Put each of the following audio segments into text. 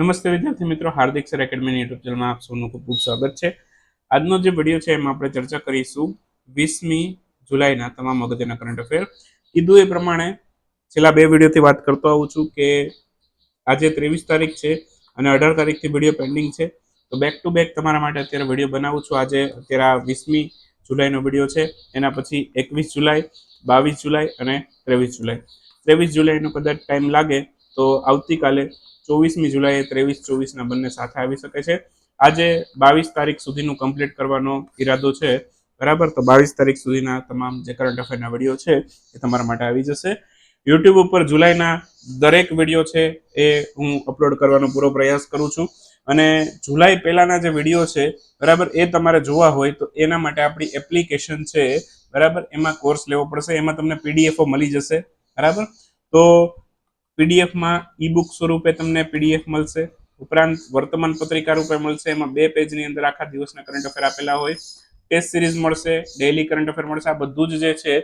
નમસ્તે વિદ્યાર્થી મિત્રો, હાર્દિક સર એકેડમીની યુટ્યુબ ચેનલમાં આપ સૌનું ખૂબ ખૂબ સ્વાગત છે. આજનો જે વીડિયો છે એમાં આપણે ચર્ચા કરીશું વીસમી જુલાઈના તમામ અગત્યના કરંટ અફેર કીધું એ પ્રમાણે છેલ્લા બે વિડીયોથી વાત કરતો આવું છું કે આજે ત્રેવીસ તારીખ છે અને અઢાર તારીખથી વીડિયો પેન્ડિંગ છે. તો બેક ટુ બેક તમારા માટે અત્યારે વીડિયો બનાવું છું. આજે અત્યારે આ વીસમી જુલાઈનો વીડિયો છે. એના પછી એકવીસ જુલાઈ, બાવીસ જુલાઈ અને ત્રેવીસ જુલાઈ. ત્રેવીસ જુલાઈનો કદાચ ટાઈમ લાગે તો આવતીકાલે ચોવીસમી જુલાઈએ ત્રેવીસ ચોવીસના બંને સાથે આવી શકે છે. આજે બાવીસ તારીખ સુધીનું કમ્પ્લીટ કરવાનો ઈરાદો છે. બરાબર? તો બાવીસ તારીખ સુધીના તમામ જે કરંટ અફેરના વીડિયો છે એ તમારા માટે આવી જશે. યુટ્યુબ ઉપર જુલાઈના દરેક વીડિયો છે એ હું અપલોડ કરવાનો પૂરો પ્રયાસ કરું છું. અને જુલાઈ પહેલાના જે વીડિયો છે, બરાબર, એ તમારે જોવા હોય તો એના માટે આપણી એપ્લિકેશન છે, બરાબર, એમાં કોર્સ લેવો પડશે, એમાં તમને પીડીએફઓ મળી જશે, બરાબર? તો પીડીએફમાં ઈ બુક સ્વરૂપે તમને પીડીએફ મળશે. ઉપરાંત વર્તમાન પત્રિકા રૂપે મળશે. એમાં બે પેજની અંદર આખા દિવસના કરંટ અફેર આપેલા હોય. ટેસ્ટ સિરીઝ મળશે ડેઇલી કરંટ અફેર મળશે. આ બધું જ જે છે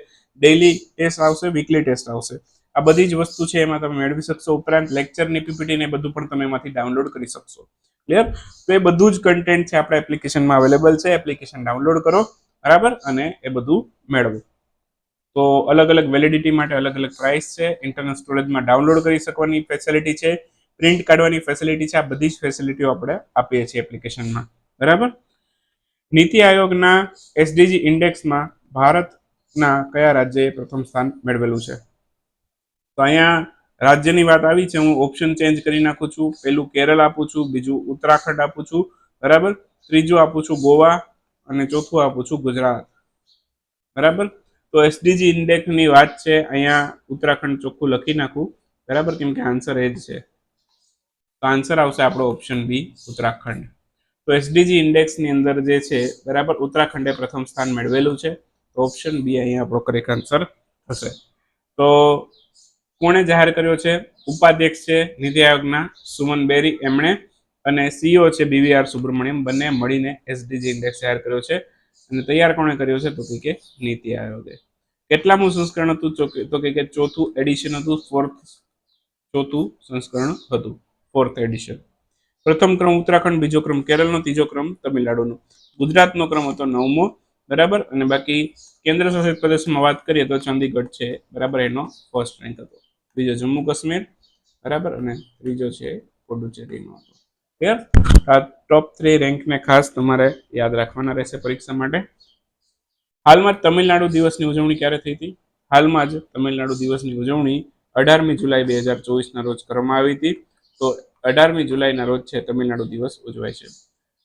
ડેઇલી ટેસ્ટ આવશે વીકલી ટેસ્ટ આવશે. આ બધી જ વસ્તુ છે, એમાં તમે મેળવી શકશો. ઉપરાંત લેક્ચરની પીપીટી ને બધું પણ તમે એમાંથી ડાઉનલોડ કરી શકશો. ક્લિયર તો એ બધું જ કન્ટેન્ટ છે, આપણા એપ્લિકેશનમાં અવેલેબલ છે. એપ્લિકેશન ડાઉનલોડ કરો. બરાબર? અને એ બધું મેળવો. તો અલગ અલગ વેલિડિટી માટે અલગ અલગ પ્રાઇસ છે. ઇન્ટરનલ સ્ટોરેજમાં ડાઉનલોડ કરી શકવાની ફેસિલિટી છે. પ્રિન્ટ કાઢવાની ફેસિલિટી છે. આ બધી જ ફેસિલિટીઓ આપણે આપીએ છીએ એપ્લિકેશનમાં બરાબર? નીતિ આયોગના એસડીજી ઇન્ડેક્સમાં ભારતના કયા રાજ્યએ પ્રથમ સ્થાન મેળવેલું છે? તો અહીંયા રાજ્યની વાત આવી છે. હું ઓપ્શન ચેન્જ કરી નાખું છું. પેલું કેરળ આપું છું. બીજું ઉત્તરાખંડ આપું છું. બરાબર? ત્રીજું આપું છું ગોવા. અને ચોથું આપું છું ગુજરાત. બરાબર? તો એસડીજી ઇન્ડેક્સની વાત છે, અહીંયા ઉત્તરાખંડ ચોખ્ખું લખી નાખું. બરાબર? કેમ કે આન્સર એ જ છે. તો આન્સર આવશે આપણો ઓપ્શન બી ઉત્તરાખંડ. તો એસડીજી ઇન્ડેક્સની અંદર જે છે, બરાબર? ઉત્તરાખંડે પ્રથમ સ્થાન મેળવેલું છે. તો ઓપ્શન બી અહીંયા આપણો કરેક્ટ આન્સર થશે. તો કોણે જાહેર કર્યો છે? ઉપાધ્યક્ષ છે, નીતિ આયોગના સુમન બેરી. એમણે અને સીઓ છે બીવીઆર સુબ્રમણ્યમ. બંને મળીને એસડીજી ઇન્ડેક્સ જાહેર કર્યો છે. અને તૈયાર કોણે કર્યો છે? તો કે નીતિ આયોગે. કેટલામું સંસ્કરણ હતું? તો કે ચોથું એડિશન હતું ફોર્થ ચોથું સંસ્કરણ હતું ફોર્થ એડિશન પ્રથમ ક્રમ ઉત્તરાખંડ, બીજો ક્રમ કેરળનો, ત્રીજો ક્રમ તમિલનાડુનો. ગુજરાતનો ક્રમ હતો નવમો, બરાબર? અને બાકી કેન્દ્ર શાસિત પ્રદેશમાં વાત કરીએ તો ચંદીગઢ છે, બરાબર? એનો ફર્સ્ટ રેન્ક હતો. બીજો જમ્મુ કાશ્મીર, બરાબર? અને ત્રીજો છે પુડુચેરીનો હતો. ક્લિયર આ ટોપ થ્રી રેન્કને ખાસ તમારે યાદ રાખવાના રહેશે પરીક્ષા માટે. હાલમાં તમિલનાડુ દિવસની ઉજવણી ક્યારે થઈ હતી? હાલમાં જ તમિલનાડુ દિવસની ઉજવણી અઢારમી જુલાઈ બે હજાર ચોવીસના રોજ કરવામાં આવી હતી. તો અઢારમી જુલાઈના રોજ છે તમિલનાડુ દિવસ ઉજવાય છે.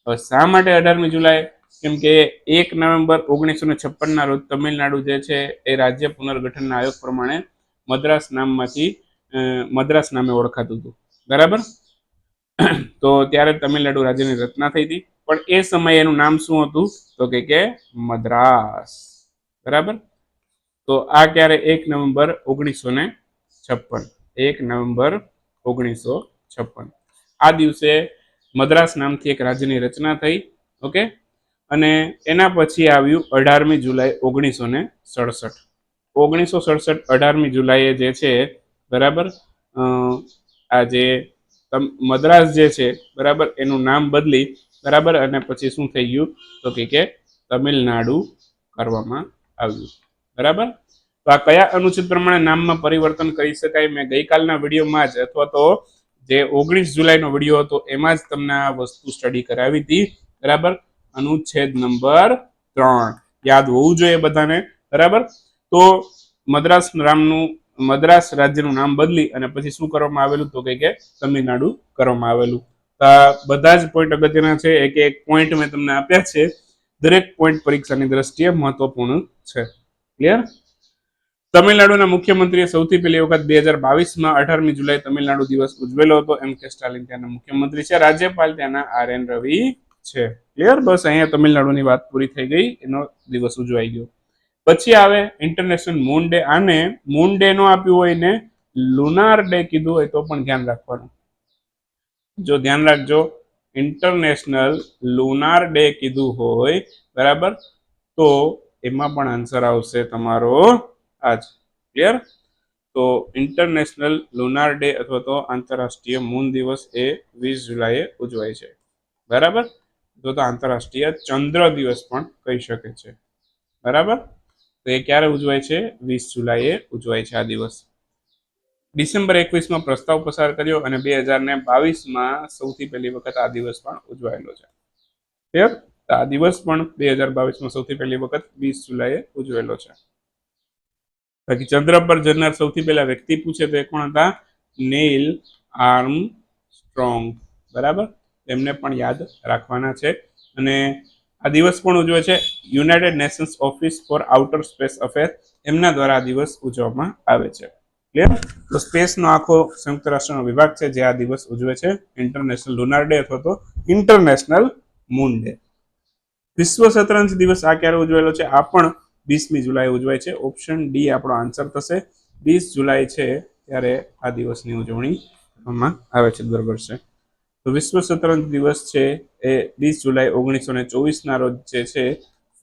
હવે શા માટે અઢારમી જુલાઈ? કેમ કે એક નવેમ્બર ઓગણીસો ને છપ્પનના રોજ તમિલનાડુ જે છે એ રાજ્ય પુનર્ગઠનના આયોગ પ્રમાણે મદ્રાસ નામમાંથી મદ્રાસ નામે ઓળખાતું હતું. બરાબર? તો ત્યારે તમિલનાડુ રાજ્યની રચના થઈ હતી. પણ એ સમયે એનું નામ શું હતું? તો કે કે મદ્રાસ. બરાબર? તો આ ક્યારે? એક નવેમ્બર ઓગણીસો ને છપ્પન. એક નવેમ્બર ઓગણીસો છપ્પન. આ દિવસે મદ્રાસ નામથી એક રાજ્યની રચના થઈ, ઓકે? અને એના પછી આવ્યું અઢારમી જુલાઈ ઓગણીસો ને સડસઠ. ઓગણીસો સડસઠ અઢારમી જુલાઈએ જે છે, બરાબર? આ જે મદ્રાસ જે છે, બરાબર, એનું નામ બદલી, બરાબર, અને પછી શું થઈ ગયું? તો કે કે તમિલનાડુ કરવામાં આવ્યું. બરાબર? તો આ કયા અનુચ્છેદ પ્રમાણે નામમાં પરિવર્તન કરી શકાય મેં ગઈકાલના વિડીયોમાં જ, અથવા તો જે ઓગણીસ જુલાઈનો વીડિયો હતો, એમાં જ તમને આ વસ્તુ સ્ટડી કરાવી હતી. બરાબર? અનુચ્છેદ નંબર ત્રણ. યાદ હોવું જોઈએ બધાને. બરાબર? તો મદ્રાસ રામનું મદ્રાસ રાજ્યનું નામ બદલી અને પછી શું કરવામાં આવેલું? તો કે તમિલનાડુ કરવામાં આવેલું. બધા જ પોઈન્ટ અગત્યના છે. એક એક પોઈન્ટ મેં તમને આપ્યા છે. દરેક પોઈન્ટ પરીક્ષાની દ્રષ્ટિએ મહત્વપૂર્ણ છે. ક્લિયર તમિલનાડુના મુખ્યમંત્રીએ સૌથી પહેલી વખત બે હજાર બાવીસમાં અઢારમી જુલાઈ તમિલનાડુ દિવસ ઉજવેલો હતો. એમ કે સ્ટાલિન ત્યાંના મુખ્યમંત્રી છે. રાજ્યપાલ ત્યાંના આર એન રવિ છે. ક્લિયર બસ અહીંયા તમિલનાડુની વાત પૂરી થઈ ગઈ. એનો દિવસ ઉજવાઈ ગયો. પછી આવે ઇન્ટરનેશનલ મૂન ડે આને મૂન ડે નો આપ્યું હોય ને લુનાર ડે કીધું હોય તો પણ ધ્યાન રાખવાનું. જો ધ્યાન રાખજો ઇન્ટરનેશનલ લુનાર ડે કીધું હોય, બરાબર? તો એમાં પણ આન્સર આવશે તમારો આજ ક્લિયર તો ઇન્ટરનેશનલ લુનાર ડે અથવા તો આંતરરાષ્ટ્રીય મૂન દિવસ એ વીસ જુલાઈએ ઉજવાય છે. બરાબર? તો આંતરરાષ્ટ્રીય ચંદ્ર દિવસ પણ કહી શકે છે. બરાબર? તો એ ક્યારે ઉજવાય છે? વીસ જુલાઈએ ઉજવાય છે આ દિવસ. ડિસેમ્બર એકવીસમાં પ્રસ્તાવ પસાર કર્યો અને બે હજાર ને બાવીસમાં સૌથી પહેલી વખત આ દિવસ પણ ઉજવાયેલો છે. ક્લિયર? આ દિવસ પણ બે હજાર બાવીસમાં સૌથી પહેલી વખત વીસ જુલાઈએ ઉજવેલો છે. બાકી ચંદ્ર પર જનાર સૌથી પહેલા વ્યક્તિ પૂછે તો એ કોણ હતા? નેઇલ આર્મ સ્ટ્રોંગ બરાબર? તેમને પણ યાદ રાખવાના છે. અને આ દિવસ પણ ઉજવે છે United Nations Office for Outer Space Affair એમના દ્વારા આ દિવસ ઉજવવામાં આવે છે. ક્લિયર તો સ્પેસનો આખો સંયુક્ત રાષ્ટ્રનો વિભાગ છે જે આ દિવસ ઉજવે છે. ઇન્ટરનેશનલ લુનાર ડે અથવા તો ઇન્ટરનેશનલ મૂન ડે વિશ્વ શતરંજ દિવસ આ ક્યારે ઉજવેલો છે? આ પણ વીસમી જુલાઈ ઉજવાય છે. ઓપ્શન ડી આપણો આન્સર થશે. વીસ જુલાઈ છે ત્યારે આ દિવસની ઉજવણી કરવામાં આવે છે. દર વર્ષે તો વિશ્વ શતરંજ દિવસ છે એ વીસ જુલાઈ ઓગણીસો ને ચોવીસના રોજ જે છે,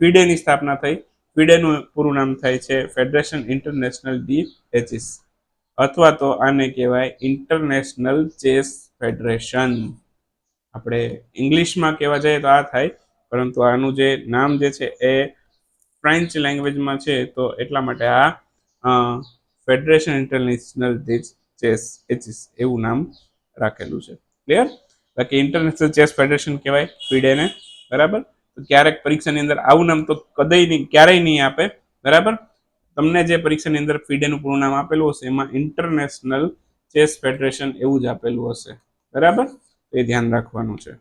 ફિડેની સ્થાપના થઈ. ફિડેનું પૂરું નામ થાય છે ફેડરેશન ઇન્ટરનેશનલ ડી એચિસ અથવા તો આને કહેવાય ઇન્ટરનેશનલ ચેસ ફેડરેશન આપણે ઇંગ્લિશમાં કહેવા જઈએ તો આ થાય, પરંતુ આનું જે નામ જે છે એ ફ્રેન્ચ લેંગ્વેજમાં છે, તો એટલા માટે આ ફેડરેશન ઇન્ટરનેશનલ ચેસ એચિસ એવું નામ રાખેલું છે. ક્લિયર બાકી ઇન્ટરનેશનલ ચેસ ફેડરેશન કહેવાય ફીડેને બરાબર? તો ક્યારેક પરીક્ષાની અંદર આવું નામ તો કદાય નહીં, ક્યારેય નહીં આપે, બરાબર? તમને જે પરીક્ષાની અંદર ફીડેનું પૂરું નામ આપેલું હશે, એમાં ઇન્ટરનેશનલ ચેસ ફેડરેશન એવું જ આપેલું હશે, બરાબર? એ ધ્યાન રાખવાનું છે.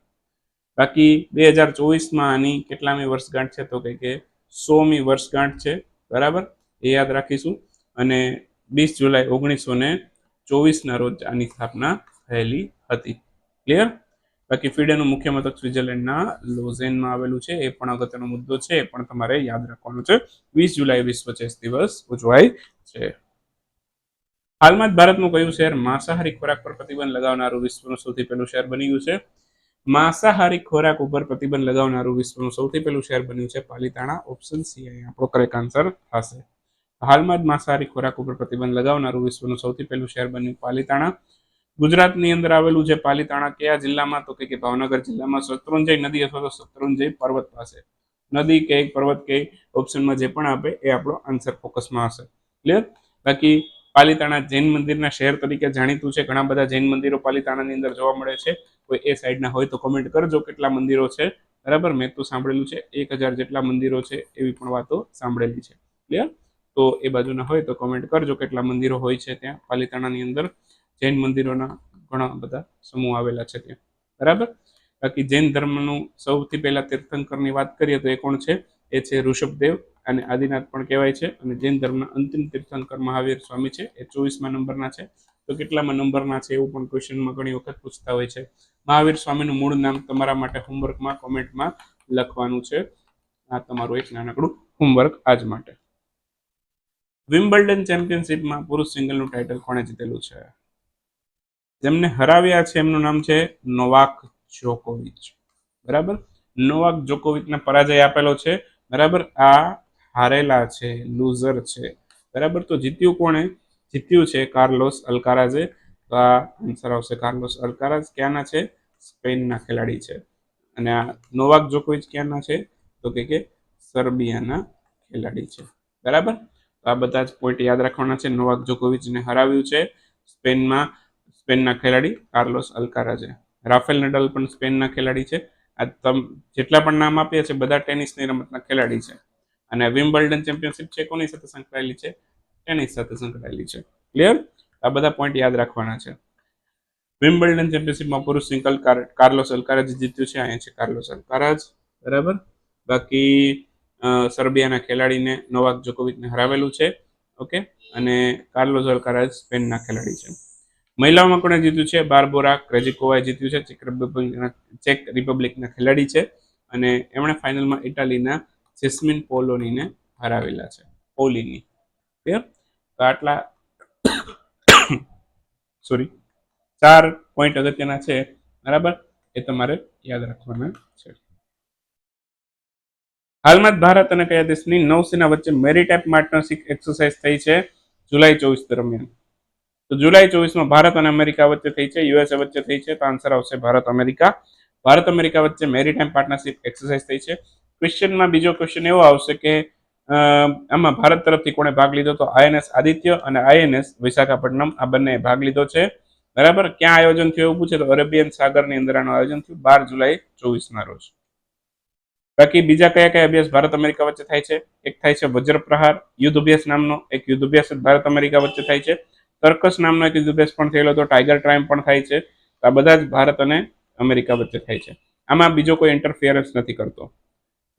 બાકી બે હજાર ચોવીસમાં આની કેટલામી વર્ષગાંઠ છે તો કંઈ કે સોમી વર્ષગાંઠ છે, બરાબર? એ યાદ રાખીશું. અને વીસ જુલાઈ ઓગણીસો ને ચોવીસના રોજ આની સ્થાપના થયેલી હતી. ક્લિયર? બાકી ફીડેનું મુખ્ય મથક સ્વિટરલેન્ડના લોઝેનમાં આવેલું છે. એ પણ અગત્યનો મુદ્દો છે. એ પણ તમારે યાદ રાખવાનો છે. વીસ જુલાઈ વિશ્વ ચેસ દિવસ ઉજવાય છે. હાલમાં જ ભારતનું કયું શહેર માંસાહારી ખોરાક પર પ્રતિબંધ લગાવનારું વિશ્વનું સૌથી પહેલું શહેર બની ગયું છે? માંસાહારી ખોરાક ઉપર પ્રતિબંધ લગાવનારું વિશ્વનું સૌથી પહેલું શહેર બન્યું છે પાલિતાણા. ઓપ્શન સી આપણો કરેક્ટ આન્સર થશે. હાલમાં જ માંસાહારી ખોરાક ઉપર પ્રતિબંધ લગાવનારું વિશ્વનું સૌથી પહેલું શહેર બન્યું પાલિતાણા. ગુજરાતની અંદર આવેલું છે પાલીતાણા કયા જિલ્લામાં તો કે ભાવનગર જિલ્લામાં શત્રુંજય નદી અથવા તો શત્રુંજય પર્વત પાસે. નદી કે પર્વત કે ઓપ્શનમાં જે પણ આપે એ આપણો આન્સર ફોકસમાં હશે. ક્લિયર બાકી પાલીતાણા જૈન મંદિરના શહેર તરીકે જાણીતું છે. ઘણા બધા જૈન મંદિરો પાલીતાણાની અંદર જોવા મળે છે. કોઈ એ સાઈડના હોય તો કોમેન્ટ કરજો કેટલા મંદિરો છે. બરાબર? મેં તો સાંભળેલું છે. એક હજાર જેટલા મંદિરો છે એવી પણ વાતો સાંભળેલી છે. ક્લિયર તો એ બાજુના હોય તો કોમેન્ટ કરજો કેટલા મંદિરો હોય છે ત્યાં પાલીતાણાની અંદર. જૈન મંદિરોના ઘણા બધા સમૂહ આવેલા છે ત્યાં. બરાબર? બાકી જૈન ધર્મનું સૌથી પહેલા તીર્થંકરની વાત કરીએ તો એ કોણ છે? એ છે ઋષભદેવ અને આદિનાથ પણ કહેવાય છે અને જૈન ધર્મના અંતિમ તીર્થંકર મહાવીર સ્વામી છે. એ ચોવીસમાં નંબરના છે. તો કેટલામાં નંબરના છે એવું પણ ક્વેશ્ચનમાં ઘણી વખત પૂછતા હોય છે. મહાવીર સ્વામીનું મૂળ નામ તમારા માટે હોમવર્કમાં, કોમેન્ટમાં લખવાનું છે. આ તમારું એક નાનકડું હોમવર્ક આજ માટે. વિમ્બલ્ડન ચેમ્પિયનશિપમાં પુરુષ સિંગલનું ટાઇટલ કોણે જીતેલું છે? જેમને હરાવ્યા છે, એમનું નામ છે નોવાક જોકોવિચ. બરાબર? નોવાક જોકોવિચને પરાજય આપેલો છે. બરાબર? આ હારેલા છે લૂઝર છે. બરાબર? તો જીત્યું કોણે? જીત્યું છે કાર્લોસ અલકારાજે તો આ આન્સર આવશે કાર્લોસ અલ્કારાઝ. ક્યાંના છે? સ્પેનના ખેલાડી છે. અને આ નોવાક જોકોવિચ ક્યાંના છે? તો કે કે સર્બિયાના ખેલાડી છે. બરાબર? તો આ બધા જ પોઈન્ટ યાદ રાખવાના છે. નોવાક જોકોવિચને હરાવ્યું છે. સ્પેનમાં સ્પેનના ખેલાડી કાર્લોસ અલ્કારાઝે. રાફેલ નડલ પણ સ્પેનના ખેલાડી છે. આ તમ જેટલા પણ નામ આપ્યા છે, બધા ટેનિસની રમતના ખેલાડી છે. અને વિમ્બલ્ડન ચેમ્પિયનશિપ છે, કોની સાથે સંકળાયેલી છે? ટેનિસ સાથે સંકળાયેલી છે. ક્લિયર આ બધા પોઈન્ટ યાદ રાખવાના છે. વિમ્બલ્ડન ચેમ્પિયનશિપમાં પુરુષ સિંગલ કાર્લોસ અલ્કારાજ જીત્યું છે, અહીંયા છે કાર્લોસ અલ્કારાજ બરાબર? બાકી સર્બિયાના ખેલાડીને નોવાક જોકોવિચને હરાવેલું છે. ઓકે? અને કાર્લોસ અલકારાજ સ્પેનના ખેલાડી છે. મહિલાઓમાં કોણે જીત્યું છે? બારબોરા ક્રેજિકોવાએ જીત્યું છે. ચેક રિપબ્લિકના ચેક રિપબ્લિકના ખેલાડી છે. અને એમણે ફાઇનલમાં ઇટાલીના જેસ્મિન પોલોનીને હરાવેલા છે. પોલીની. ક્લિયર તો આટલા સોરી ચાર પોઈન્ટ અગત્યના છે. બરાબર? એ તમારે યાદ રાખવાના છે. હાલમાં જ ભારત અને કયા દેશની નૌસેના વચ્ચે મેરીટાઇપ પાર્ટનરશિપ એક્સરસાઇઝ થઈ છે જુલાઈ ચોવીસ દરમિયાન. તો જુલાઈ ચોવીસમાં ભારત અને અમેરિકા વચ્ચે થઈ છે, યુએસએ વચ્ચે થઈ છે, તો આન્સર આવશે ભારત, અમેરિકા. ભારત, અમેરિકા વચ્ચે મેરીટાઈમ પાર્ટનરશિપ એક્સરસાઇઝ થઈ છે. ક્વેશ્ચનમાં બીજો ક્વેશ્ચન એવો આવશે કે આમાં ભારત તરફથી કોણે ભાગ લીધો તો આઈએનએસ આદિત્ય અને આઈએનએસ વિશાખાપટ્ટનમ આ બંને ભાગ લીધો છે. બરાબર? ક્યાં આયોજન થયું એવું પૂછે તો અરેબિયન સાગરની અંદર આનું આયોજન થયું બાર જુલાઈ ચોવીસના રોજ. બાકી બીજા કયા કયા અભ્યાસ ભારત, અમેરિકા વચ્ચે થાય છે? એક થાય છે વજ્ર પ્રહાર યુદ્ધ અભ્યાસ નામનો એક યુદ્ધ અભ્યાસ ભારત, અમેરિકા વચ્ચે થાય છે. તર્કસ નામનો એક યુદ્ધ અભ્યાસ પણ થયેલો હતો ટાઈગર ટ્રાઇમ પણ થાય છે. આ બધા જ ભારત અને અમેરિકા વચ્ચે થાય છે. આમાં બીજો કોઈ ઇન્ટરફિયરન્સ નથી કરતો.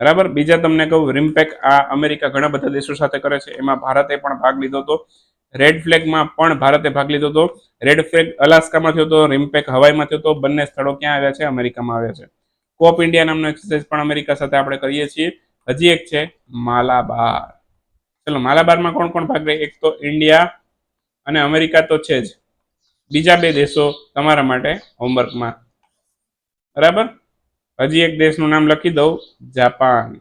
બરાબર? બીજા તમને કહું, રિમ્પેક આ અમેરિકા ઘણા બધા દેશો સાથે કરે છે. એમાં ભારતે પણ ભાગ લીધો હતો. રેડ ફ્લેગમાં પણ ભારતે ભાગ લીધો હતો. રેડ ફ્લેગ અલાસ્કામાં થયો હતો, રિમ્પેક હવાઈમાં થયો હતો. બંને સ્થળો ક્યાં આવ્યા છે? અમેરિકામાં આવ્યા છે. કોપ ઇન્ડિયા નામનો એક્સરસાઇઝ પણ અમેરિકા સાથે આપણે કરીએ છીએ. હજી એક છે, માલાબાર. ચલો, માલાબારમાં કોણ કોણ ભાગ લે એક તો ઇન્ડિયા અને અમેરિકા તો છે જ. બીજા બે દેશો તમારા માટે હોમવર્કમાં બરાબર? હજી એક દેશનું નામ લખી દઉં, જાપાન.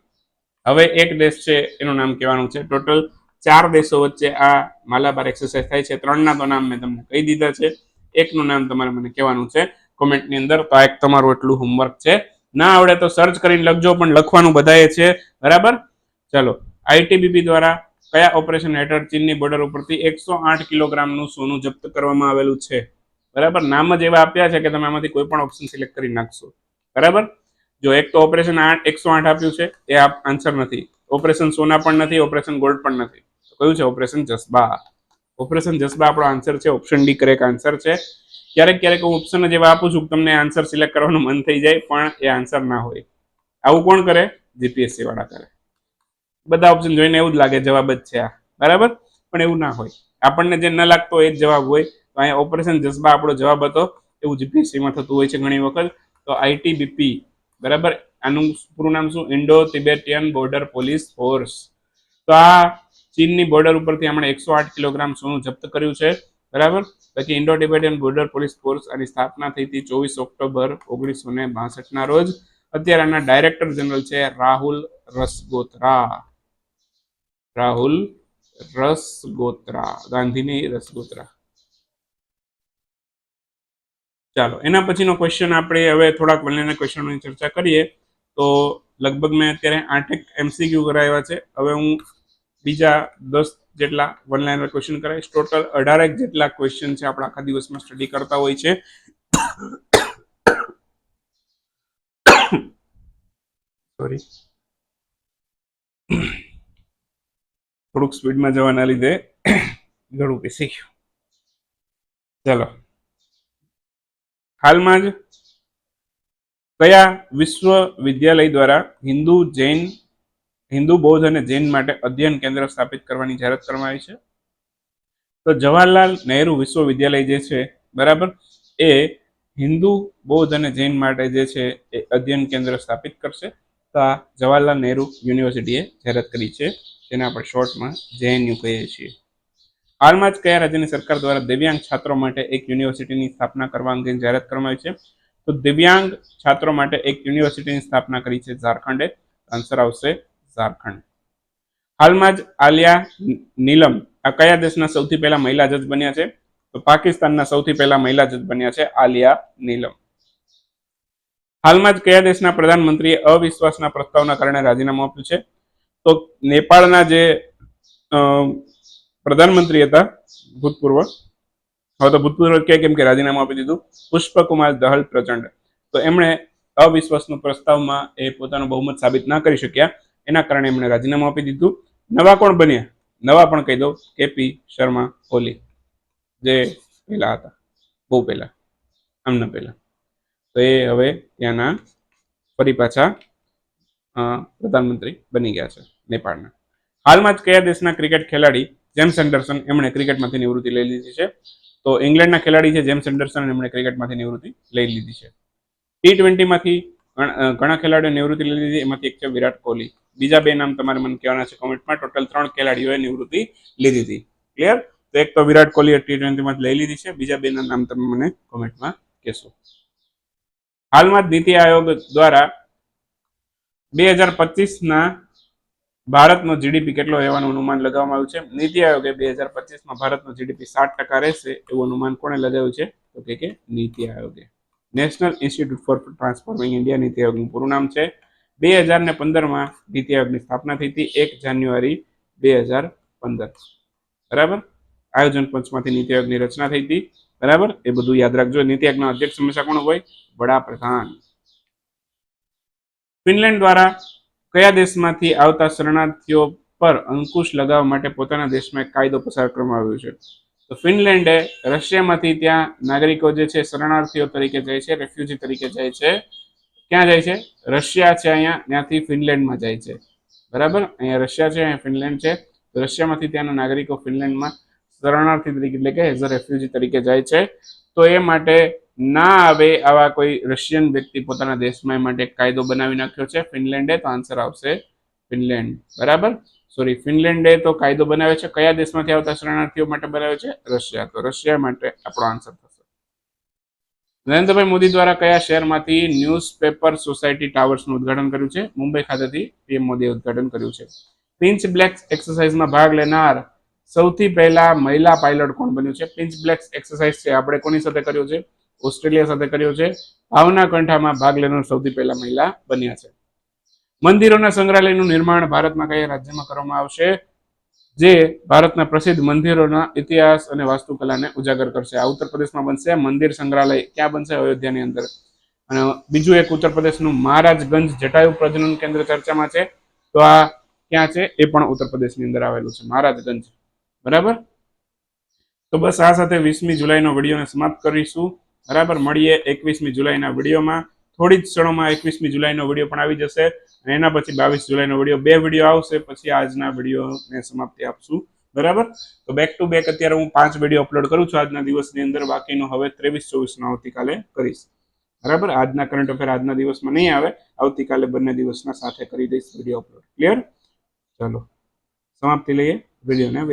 હવે એક દેશ છે, એનું નામ કહેવાનું છે. ટોટલ ચાર દેશો વચ્ચે આ માલાબાર એક્સરસાઇઝ થાય છે. ત્રણના તો નામ મેં તમને કહી દીધા છે. એકનું નામ તમારે મને કહેવાનું છે કોમેન્ટની અંદર. તો આ એક તમારું એટલું હોમવર્ક છે. ના આવડે તો સર્ચ કરીને લખજો, પણ લખવાનું બધાએ છે. બરાબર? ચલો. આઈટીબીપી દ્વારા કયા ઓપરેશન હેઠળ ચીનની બોર્ડર ઉપરથી એકસો આઠ કિલોગ્રામનું સોનું જપ્ત કરવામાં આવેલું છે? બરાબર? નામ જ એવા આપ્યા છે કે તમે આમાંથી કોઈ પણ ઓપ્શન સિલેક્ટ કરી નાખશો. બરાબર? જો એક તો ઓપરેશન એકસો આઠ આપ્યું છે, એ આન્સર નથી. ઓપરેશન સોના પણ નથી ઓપરેશન ગોલ્ડ પણ નથી. કયું છે? ઓપરેશન જસબા. ઓપરેશન જસબા આપણો આન્સર છે ઓપ્શન ડી કરેક્ટ આન્સર છે. ક્યારેક ક્યારેક હું ઓપ્શન જ એવા આપું છું તમને આન્સર સિલેક્ટ કરવાનું મન થઈ જાય, પણ એ આન્સર ના હોય. આવું કોણ કરે? જીપીએસસી વાળા કરે. બધા ઓપ્શન જોઈને એવું જ લાગે જવાબ જ છે આ. બરાબર? પણ એવું ના હોય. આપણને જે ન લાગતો એ જ જવાબ હોય. તો અહીંયા ઓપરેશન જસબા આપણો જવાબ હતો. એવું જીપીએસસીમાં થતું હોય છે ઘણી વખત. તો આઈટીબીપી બરાબર? આનું પૂરું નામ શું? Indo Tibetan Border Police Force તો આ ચીનની બોર્ડર ઉપરથી આપણે એકસો આઠ કિલોગ્રામ સોનું જપ્ત કર્યું છે. બરાબર? પછી Indo Tibetan Border Police Force આની સ્થાપના થઈ હતી ચોવીસ ઓક્ટોબર ઓગણીસો ને બાસઠના રોજ. અત્યારે આના ડાયરેક્ટર જનરલ છે રાહુલ રસગોત્રા. રાહુલ રસગોત્રા, ગાંધીની રસગોત્રા. ચાલો, એના પછીનો ક્વેશ્ચન આપણે હવે થોડાક વલ્યના ક્વેશ્ચનોની ચર્ચા કરીએ. તો લગભગ મેં અત્યારે આઠેક એમસીક્યુ કરાવ્યા છે. હવે હું બીજા દસ જેટલા વન લાઇનર ક્વેશ્ચન કરાવીશ. ટોટલ અઢારેક જેટલા ક્વેશ્ચન છે આપણે આખા દિવસમાં સ્ટડી કરતા હોય છે. સોરી થોડુંક સ્પીડમાં જવાના લીધે ઘણું પીસી ગયું. ચલો. હાલમાં જ કયા વિશ્વવિદ્યાલય દ્વારા હિન્દુ જૈન, હિન્દુ બૌદ્ધ અને જૈન માટે અધ્યયન કેન્દ્ર સ્થાપિત કરવાની જાહેરાત કરવામાં આવી છે? તો જવાહરલાલ નહેરુ વિશ્વવિદ્યાલય જે છે, બરાબર, એ હિન્દુ, બૌદ્ધ અને જૈન માટે જે છે, એ અધ્યયન કેન્દ્ર સ્થાપિત કરશે. તો આ જવાહરલાલ નહેરુ યુનિવર્સિટીએ જાહેરાત કરી છે. જેને આપણે શોર્ટમાં જેએનયુ કહીએ છીએ. હાલમાં જ કયા રાજ્યની સરકાર દ્વારા દિવ્યાંગ છાત્રો માટે એક યુનિવર્સિટીની સ્થાપના કરવા અંગેની જાહેરાત કરવામાં આવી છે? તો દિવ્યાંગ છાત્રો માટે એક યુનિવર્સિટીની સ્થાપના કરી છે ઝારખંડે. આન્સર આવશે ઝારખંડ. હાલમાં જ આલિયા નીલમ આ કયા દેશના સૌથી પહેલા મહિલા જજ બન્યા છે? તો પાકિસ્તાનના સૌથી પહેલા મહિલા જજ બન્યા છે આલિયા નીલમ. હાલમાં જ કયા દેશના પ્રધાનમંત્રીએ અવિશ્વાસના પ્રસ્તાવના કારણે રાજીનામું આપ્યું છે? તો નેપાળના જે પ્રધાનમંત્રી હતા, ભૂતપૂર્વ, હવે તો ભૂતપૂર્વ કે કેમ કે રાજીનામું આપી દીધું, પુષ્પકુમાર દહલ પ્રચંડ. તો એમણે અવિશ્વાસનો પ્રસ્તાવમાં એ પોતાનું બહુમત સાબિત ના કરી શક્યા, એના કારણે એમણે રાજીનામું આપી દીધું. નવા કોણ બન્યા? નવા પણ કહી દો કેપી શર્મા, ઓલી, જે પહેલા હતા, બહુ પહેલા, આમના પહેલા. તો એ હવે ત્યાંના ફરી પાછા પ્રધાનમંત્રી બની ગયા છે. નેપાળના. હાલમાં જ કયા દેશના ક્રિકેટ ખેલાડી જેમ્સ એન્ડરસન એમણે ક્રિકેટમાંથી નિવૃત્તિ લઈ લીધી છે? તો ઇંગ્લેન્ડના ખેલાડી છે જેમ્સ એન્ડરસન એમણે ક્રિકેટમાંથી નિવૃત્તિ લઈ લીધી છે. ટી ટ્વેન્ટીમાંથી ઘણા ખેલાડીઓ નિવૃત્તિ લઈ લીધી એમાંથી એક છે વિરાટ કોહલી. બીજા બે નામ તમારે મને કહેવાના છે કોમેન્ટમાં. ટોટલ ત્રણ ખેલાડીઓએ નિવૃત્તિ લીધી હતી. ક્લિયર? તો એક તો વિરાટ કોહલીએ ટી ટ્વેન્ટીમાં લઈ લીધી છે. બીજા બેના નામ તમે મને કોમેન્ટમાં કહેશો. હાલમાં જ નીતિ આયોગ દ્વારા બે હજાર પચીસના ભારતનો જીડીપી કેટલો રહેવાનું અનુમાન લગાવવામાં આવ્યું છે. નીતિ આયોગે બે હજાર પચીસમાં ભારતનો જીડીપી સાત ટકા રહેશે એવું અનુમાન કોણે લગાવ્યું છે? તો કે કે નીતિ આયોગે. National Institute for Transforming India NITI આયોગનું પૂરું નામ છે. બે હજાર ને પંદરમાં નીતિ આયોગની સ્થાપના થઈ હતી એક જાન્યુઆરી બે હજાર પંદર. બરાબર? આયોજન પંચમાંથી નીતિ આયોગની રચના થઈ હતી. બરાબર? એ બધું યાદ રાખજો. નીતિ આયોગના અધ્યક્ષ હંમેશા કોણ હોય? વડાપ્રધાન. ફિનલેન્ડ દ્વારા કયા દેશમાંથી આવતા શરણાર્થીઓ પર અંકુશ લગાવવા માટે પોતાના દેશમાં એક કાયદો પસાર કરવામાં આવ્યો છે? તો ફિનલેન્ડે રશિયામાંથી ત્યાં નાગરિકો જે છે, શરણાર્થીઓ તરીકે જાય છે રેફ્યુજી તરીકે જાય છે. ક્યાં જાય છે? રશિયા છે અહીંયા, ત્યાંથી ફિનલેન્ડમાં જાય છે. બરાબર? અહીંયા રશિયા છે, અહીંયા ફિનલેન્ડ છે. રશિયામાંથી ત્યાંના નાગરિકો ફિનલેન્ડમાં શરણાર્થી તરીકે, એટલે કે એઝ અ રેફ્યુજી તરીકે જાય છે. તો એ માટે ના આવે આવા કોઈ રશિયન વ્યક્તિ પોતાના દેશમાં માટે કાયદો બનાવી નાખ્યો છે ફિનલેન્ડે તો આન્સર આવશે ફિનલેન્ડ બરાબર? સોરી ફિનલેન્ડે તો કાયદો બનાવ્યો છે, કયા દેશમાંથી આવતા શરણાર્થીઓ માટે બનાવ્યો છે? રશિયા તો રશિયા માટે આપણો આન્સર થશે. નરેન્દ્રભાઈ મોદી દ્વારા કયા શહેરમાંથી ન્યૂઝપેપર સોસાયટી ટાવર્સનું ઉદઘાટન કર્યું છે? મુંબઈ ખાતેથી પીએમ મોદીએ ઉદ્ઘાટન કર્યું છે. પિંચ બ્લેક એક્સરસાઇઝમાં ભાગ લેનાર સૌથી પહેલા મહિલા પાયલટ કોણ બન્યું છે? પિંચ બ્લેક એક્સરસાઇઝ છે. આપણે કોની સાથે કર્યો છે? ઓસ્ટ્રેલિયા સાથે કર્યો છે. ભાવના કંઠામાં ભાગ લેનાર સૌથી પહેલા મહિલા બન્યા છે. મંદિરોના સંગ્રહાલયનું નિર્માણ ભારતમાં કયા રાજ્યમાં કરવામાં આવશે? જે ભારતના પ્રસિદ્ધ મંદિરોના ઇતિહાસ અને વાસ્તુકલાને ઉજાગર કરશે. આ ઉત્તર પ્રદેશમાં બનશે. મંદિર સંગ્રહાલય ક્યાં બનશે? અયોધ્યાની અંદર. અને બીજું એક ઉત્તર પ્રદેશનું મહારાજગંજ જટાયુ પ્રજનન કેન્દ્ર ચર્ચામાં છે. તો આ ક્યાં છે? એ પણ ઉત્તર પ્રદેશની અંદર આવેલું છે. મહારાજગંજ. બરાબર? તો બસ આ સાથે વીસમી જુલાઈનો વિડીયોને સમાપ્ત કરીશું. બરાબર, મળીએ એકવીસમી જુલાઈના વિડીયોમાં. થોડી જ ક્ષણોમાં એકવીસમી જુલાઈનો વીડિયો પણ આવી જશે અને એના પછી બાવીસ જુલાઈનો વીડિયો. બે વીડિયો આવશે, પછી આજના વિડીયોને સમાપ્તિ આપશું. બરાબર? તો બેક ટુ બેક અત્યારે હું પાંચ વીડિયો અપલોડ કરું છું આજના દિવસની અંદર. બાકીનો હવે ત્રેવીસ, ચોવીસનો આવતીકાલે કરીશ. બરાબર? આજના કરંટ અફેર આજના દિવસમાં નહીં આવે. આવતીકાલે બંને દિવસના સાથે કરી દઈશ વીડિયો અપલોડ ક્લિયર ચલો. સમાપ્તિ લઈએ વિડીયોને.